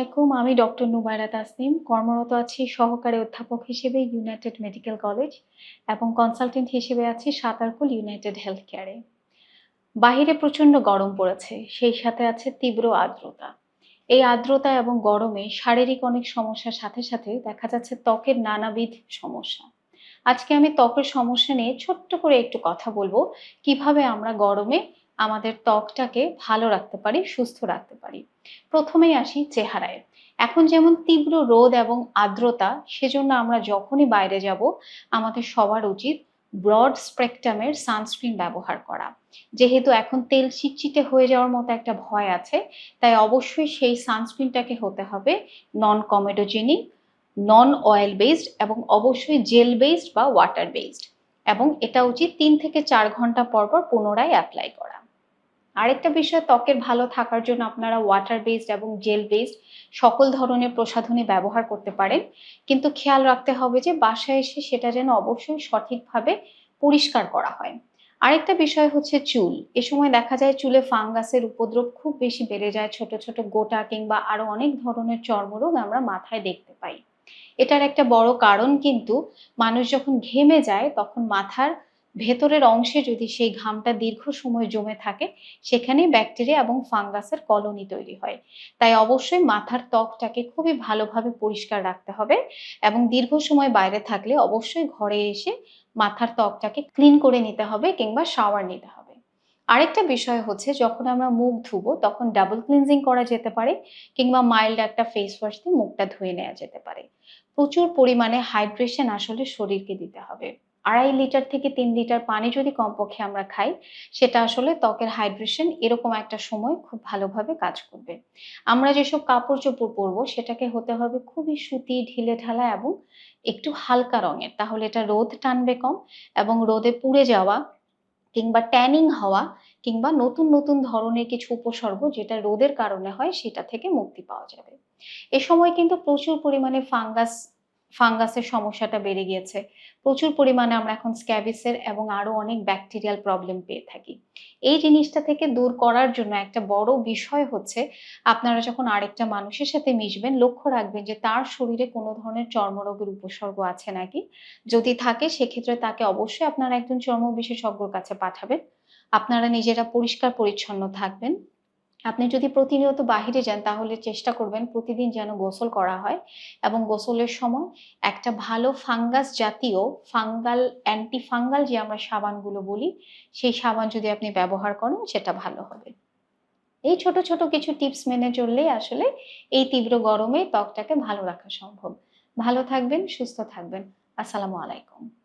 আলাইকুম, আমি ডক্টর নুবাইরা তাসনিম, কর্মরত আছি সহকারী অধ্যাপক হিসেবে ইউনাইটেড মেডিকেল কলেজ এবং কনসালটেন্ট হিসেবে আছি সাতারকুল ইউনাইটেড হেলথ কেয়ারে বাহিরে প্রচণ্ড গরম পড়েছে, সেই সাথে আছে তীব্র আর্দ্রতা। এই আর্দ্রতা এবং গরমে শারীরিক অনেক সমস্যার সাথে সাথে দেখা যাচ্ছে ত্বকের নানাবিধ সমস্যা। আজকে আমি ত্বকের সমস্যা নিয়ে ছোট্ট করে একটু কথা বলব। কীভাবে আমরা গরমে আমাদের ত্বকটাকে ভালো রাখতে পারি, সুস্থ রাখতে পারি? প্রথমেই আসি চেহারায়। এখন যেমন তীব্র রোদ এবং আর্দ্রতা, সেজন্য আমরা যখনই বাইরে যাব, আমাদের সবার উচিত ব্রড স্পেকট্রামের সানস্ক্রিন ব্যবহার করা। যেহেতু এখন তেল চিটচিটে হয়ে যাওয়ার মতো একটা ভয় আছে, তাই অবশ্যই সেই সানস্ক্রিনটাকে হতে হবে non comedogenic non oil based এবং অবশ্যই জেল বেসড বা ওয়াটার বেসড এবং এটা উচিত তিন থেকে চার ঘণ্টা পর পর পুনরায় অ্যাপ্লাই করা। আরেকটা বিষয়, ত্বকের ভালো থাকার জন্য আপনারা ওয়াটার বেসড এবং জেল বেসড সকল ধরনের প্রসাধনী ব্যবহার করতে পারেন। কিন্তু খেয়াল রাখতে হবে যে বাসায় এসে সেটা যেন অবশ্যই সঠিকভাবে পরিষ্কার করা হয়। আরেকটা বিষয় হচ্ছে চুল। এ সময় দেখা যায় চুলে ফাঙ্গাসের উপদ্রব খুব বেশি বেড়ে যায়। ছোট ছোট গোটা কিংবা আরও অনেক ধরনের চর্মরোগ আমরা মাথায় দেখতে পাই। এটার একটা বড় কারণ কিন্তু মানুষ যখন ঘেমে যায়, তখন মাথার ভেতরের অংশে যদি সেই ঘামটা দীর্ঘ সময় জমে থাকে, সেখানেই ব্যাকটেরিয়া এবং ফাঙ্গাসের কলোনি তৈরি হয়। তাই অবশ্যই মাথার ত্বকটাকে খুবই ভালোভাবে পরিষ্কার রাখতে হবে এবং দীর্ঘ সময় বাইরে থাকলে অবশ্যই ঘরে এসে মাথার ত্বকটাকে ক্লিন করে নিতে হবে কিংবা শাওয়ার নিতে হবে। আরেকটা বিষয় হচ্ছে যখন আমরা মুখ ধুবো, তখন ডাবল ক্লিনজিং করা যেতে পারে কিংবা মাইল্ড একটা ফেস ওয়াশ দিয়ে মুখটা ধুয়ে নেওয়া যেতে পারে। প্রচুর পরিমাণে হাইড্রেশন আসলে শরীরকে দিতে হবে। আড়াই লিটার থেকে তিন লিটার পানি যদি কমপক্ষে আমরা খাই, সেটা আসলে ত্বকের হাইড্রেশন এরকম একটা সময় খুব ভালোভাবে কাজ করবে। আমরা যেসব কাপড় চোপড় পরবো, সেটাকে হতে হবে খুবই সুতি, ঢিলে ঢালা এবং একটু হালকা রঙের। তাহলে এটা রোদ টানবে কম এবং রোদে পুড়ে যাওয়া কিংবা ট্যানিং হওয়া কিংবা নতুন নতুন ধরনের কিছু উপসর্গ যেটা রোদের কারণে হয় সেটা থেকে মুক্তি পাওয়া যাবে। এ সময় কিন্তু প্রচুর পরিমাণে ফাঙ্গাস ফাঙ্গাসের সমস্যাটা বেড়ে গিয়েছে। প্রচুর পরিমাণে আমরা এখন স্ক্যাবিসের এবং আরও অনেক ব্যাকটেরিয়াল প্রবলেম পেয়ে থাকি। এই জিনিসটা থেকে দূর করার জন্য একটা বড় বিষয় হচ্ছে, আপনারা যখন আরেকটা মানুষের সাথে মিশবেন, লক্ষ্য রাখবেন যে তার শরীরে কোনো ধরনের চর্মরোগের উপসর্গ আছে নাকি? যদি থাকে, সেক্ষেত্রে তাকে অবশ্যই আপনারা একজন চর্ম বিশেষজ্ঞর কাছে পাঠাবেন। আপনারা নিজেরা পরিষ্কার পরিচ্ছন্ন থাকবেন। আপনি যদি প্রতিনিয়ত বাহিরে যান, তাহলে চেষ্টা করবেন প্রতিদিন যেন গোসল করা হয় এবং গোসলের সময় একটা ভালো ফাঙ্গাস জাতীয় ফাঙ্গাল অ্যান্টি ফাঙ্গাল যে আমরা সাবানগুলো বলি, সেই সাবান যদি আপনি ব্যবহার করেন, সেটা ভালো হবে। এই ছোট ছোট কিছু টিপস মেনে চললেই আসলে এই তীব্র গরমে ত্বকটাকে ভালো রাখা সম্ভব। ভালো থাকবেন, সুস্থ থাকবেন। আসসালামু আলাইকুম।